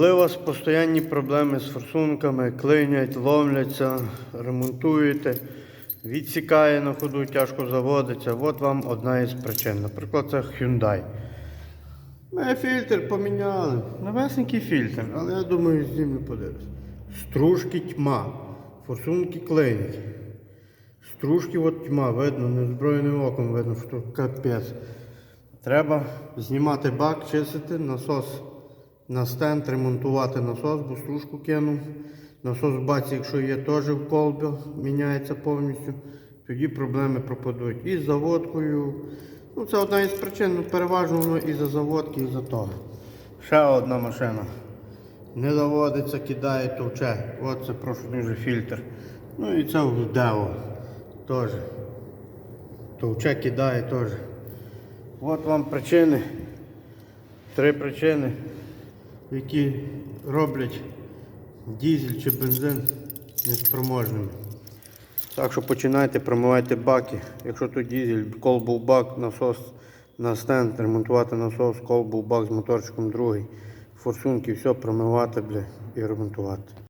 Коли у вас постійні проблеми з форсунками, клинять, ломляться, ремонтуєте, відсікає на ходу, тяжко заводиться, от вам одна із причин. Наприклад, це Hyundai. Ми фільтр поміняли. Новесенький фільтр, але я думаю, з ним не подивлюсь. Стружки тьма, форсунки клинять. Стружки от тьма, видно, незброєним оком видно, що капець. Треба знімати бак, чистити, насос на стенд, ремонтувати насос, бо стружку кинув. Насос в баці, якщо є, теж в колбі, міняється повністю. Тоді проблеми пропадуть. І з заводкою. Ну, це одна із причин, ну, переважно воно і за заводки, і за того. Ще одна машина. Не заводиться, кидає, товче. От це прошу дуже фільтр. Ну і це в Део теж. Товче кидає теж. От вам причини. Три причини, які роблять дізель чи бензин неспроможними. Так що починайте промивайте баки. Якщо тут дізель, колбу бак, насос на стенд, ремонтувати насос, колбу бак з моторчиком другий, форсунки, все промивати бля, і ремонтувати.